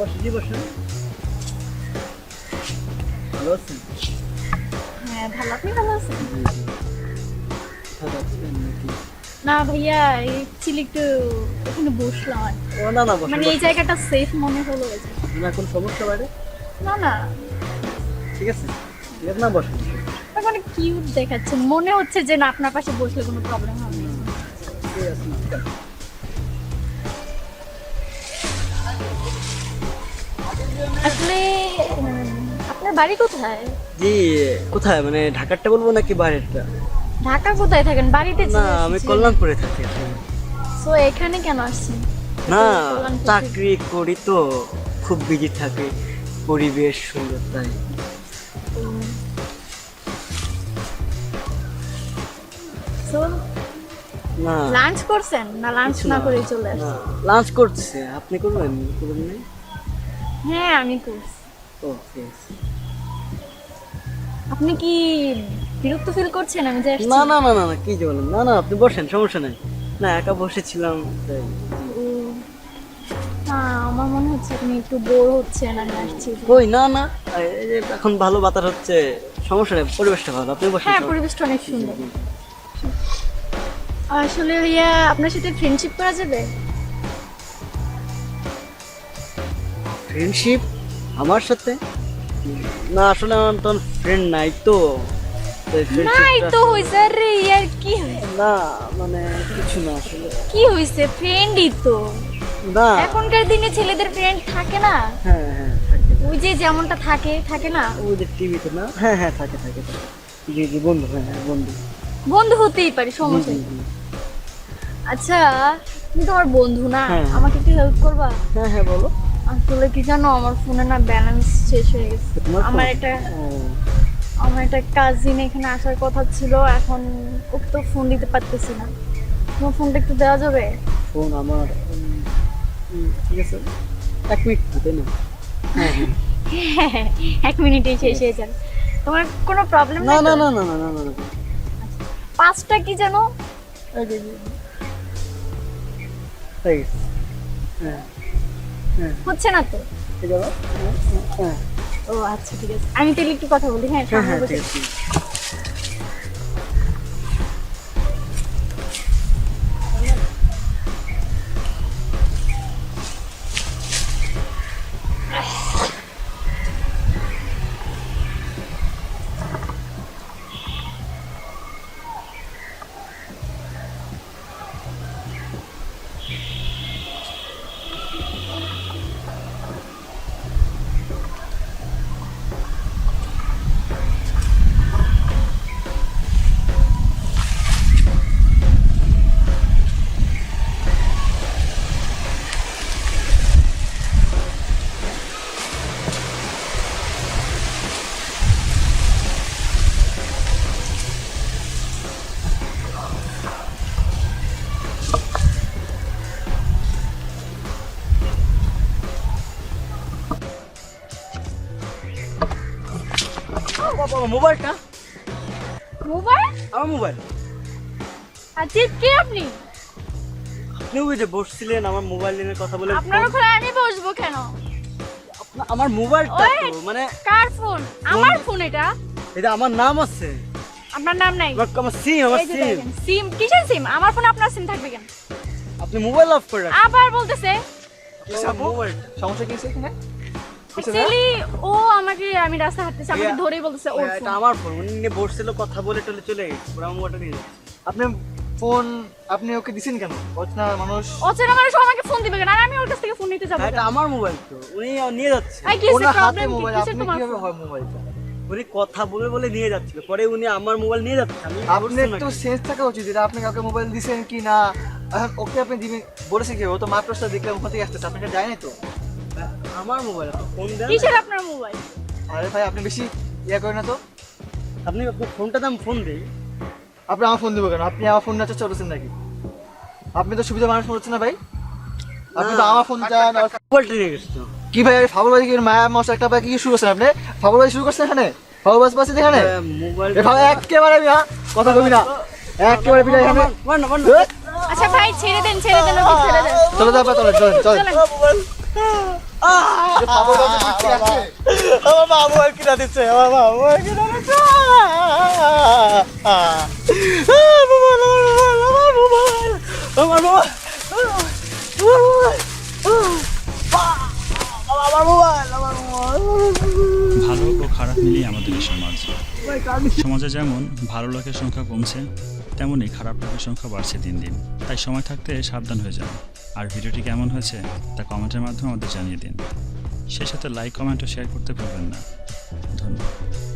বসেন ভালো আছেন? হ্যাঁ ভালো। আপনি ভালো আছেন? না ভাইয়া একচুয়ালি একটু এখানে বসলাম আর ও না মানে এই জায়গাটা সেফ মনে হলো না, কোনো সমস্যা বাইরে? না না। ঠিক আছে। ঠিক আছে না আপনার অনেক কিউট দেখাচ্ছেন মনে হচ্ছে যে না আপনার পাশে বসলে কোনো প্রবলেম হবে। ঠিক আছে। আসলে আপনার বাড়ি কোথায়? জি কোথায়? মানে ঢাকারটা বলব নাকি বাইরেরটা? ঢাকা কোথায় থাকেন? বাড়িতে না আমি কল্যাণপুরে থাকি সো এখানে কেন আসছেন? না চাকরি করি তো খুব বিজি থাকে। পরিবেশ সুন্দর তাই। না। লাঞ্চ করছেন? না লাঞ্চ না করে চলে আসছেন? লাঞ্চ করছে। আপনি করবেন? করবেন না হ্যাঁ আমি করছি। আপনি কি বিরক্ত ফিল করছেন? আমি যে না না না না না কি যে বলেন? না না আপনি বসেন সমস্যা নাই। না একা বসেছিলাম তাই। আমার মনে হচ্ছে আপনি একটু বোর হচ্ছেন আমি আসছি। কই না না এই যে এখন ভালো বাতাস হচ্ছে সমস্যা নেই পরিবেশটা ভালো আপনি বসেন হ্যাঁ পরিবেশটা অনেক সুন্দর। আসলে আপনার সাথে ফ্রেন্ডশিপ করা যাবে? ফ্রেন্ডশিপ আমার সাথে? না আসলে আমার তো ফ্রেন্ড নাই তো। নাই তো হইছে রে ইয়ার কি না মানে কিছু না আসলে। কি হইছে? ফ্রেন্ডই তো। না। এখনকার দিনে ছেলেদের ফ্রেন্ড থাকে না? হ্যাঁ হ্যাঁ ওই যে যেমনটা থাকে থাকে না? ওই যে টিভিতে না? হ্যাঁ হ্যাঁ থাকে থাকে। জি জি বন্ধু হ্যাঁ হ্যাঁ বন্ধু। বন্ধু হতেই পারি সমস্যা। আচ্ছা তুমি তো আমার বন্ধু না? হ্যাঁ। আমাকে একটু হেল্প করবা? হ্যাঁ হ্যাঁ বলো। আসলে কি জানো আমার ফোনে না ব্যালেন্স শেষ হয়ে গেছে। আমার? একটা আমার একটা কাজিন এখানে আসার কথা ছিল এখন ওকে তো ফোন দিতে পারতেছি না। তোমার ফোনটা একটু দেওয়া যাবে? ফোন আমার ঠিক আছে। এক মিনিট তাই না? হ্যাঁ হ্যাঁ। এক মিনিটেই শেষ হয়ে যাবে। তোমার কোনো প্রবলেম না না না না না না না পাঁচটা কি জানো? হয়ে হ্যাঁ হ্যাঁ। হচ্ছে না তো? হ্যাঁ, হ্যাঁ ও আচ্ছা ঠিক আছে। আমি তাহলে একটু কথা বলি হ্যাঁ মোবাইলটা? মোবাইল? আমার মোবাইল। আচ্ছা কে আপনি? আপনি ওই যে বসছিলেন আমার মোবাইল নিয়ে কথা বলে আপনার ওখানে আমি বসবো কেন? আমার মোবাইলটা তো মানে কার ফোন? আমার ফোন এটা। এটা আমার নাম আছে। আপনার নাম নাই? আমার আমার সিম আমার সিম সিম কিসের সিম আমার ফোন আপনার সিম থাকবে কেন? আপনি মোবাইল অফ করে আবার বলতেছে। মোবাইল সমস্যা কি এখানে? অ্যাকচুয়ালি ও আমাকে আমি রাস্তা হাঁটতেছি আমাকে ধরেই বলতেছে ওর এটা আমার ফোন উনি নিয়ে বসছিল কথা বলে টলে চলে গেছে। ওরা মোবাইলটা নিয়ে যাচ্ছে। আপনি ফোন আপনি ওকে দিছেন কেন? অচেনা মানুষ। অচেনা মানুষ আমাকে ফোন দিবে কেন? আর আমি ওর কাছ থেকে ফোন নিতে যাব এটা আমার মোবাইল তো। উনি নিয়ে যাচ্ছে। ওনার হাতে মোবাইল আপনি কীভাবে হয় মোবাইলটা উনি কথা বলে বলে নিয়ে যাচ্ছিল। পরে উনি আমার মোবাইল নিয়ে যাচ্ছে। আমি আপনি একটু সেন্স থাকা উচিত এটা আপনি কাউকে মোবাইল দিছেন কি না ওকে আপনি দিবেন বলেছে কি ও তো মাত্র দেখলাম ওখান থেকে আসতেছে। আপনাকে যায়নি তো? আমার মোবাইল আপনি ফোন দেন কিসের আপনার মোবাইল আরে ভাই আপনি বেশি ইয়ে করেন না তো। আপনি আপনার ফোনটা দাম ফোন দেই। আপনি আমার ফোন দেবো কেন? আপনি আমার ফোন নাচা চলেছেন নাকি? আপনি তো সুবিধা মানুষ বলছেন না ভাই? আপনি তো আমার ফোন চান কি ভাই ফাবলবাজি কি মায়া মশা একটা ভাই কি শুরু করছেন আপনি? ফাবলবাজি শুরু করছেন এখানে? ফাবলবাজ পাচ্ছেন এখানে? মোবাইল ভাই একেবারে আমি হ্যাঁ কথা কবি না। একেবারে বিদায় এখানে। না না আচ্ছা ভাই ছেড়ে দেন ছেড়ে দেন ওকে ছেড়ে দেন। চলে যাবে চলে চলে চলে চলেন যে বাবু কি আছে? আমার মা মোবাইল কিনা দিচ্ছে আমার মা মোবাইল কিনা দিচ্ছে। আমার মোবাইল, আমার মোবাইল, আমার মোবাইল, আমার মোবাইল, আমার মোবাইল, আমার মোবাইল। ভালো ও খারাপ মিলিয়ে আমাদের এই সমাজ। সমাজে যেমন ভালো লোকের সংখ্যা কমছে তেমনই খারাপ লোকের সংখ্যা বাড়ছে দিন দিন। তাই সময় থাকতে সাবধান হয়ে যান। আর ভিডিওটি কেমন হয়েছে তা কমেন্টের মাধ্যমে আমাদের জানিয়ে দিন। সেই সাথে লাইক কমেন্ট ও শেয়ার করতে ভুলবেন না। ধন্যবাদ।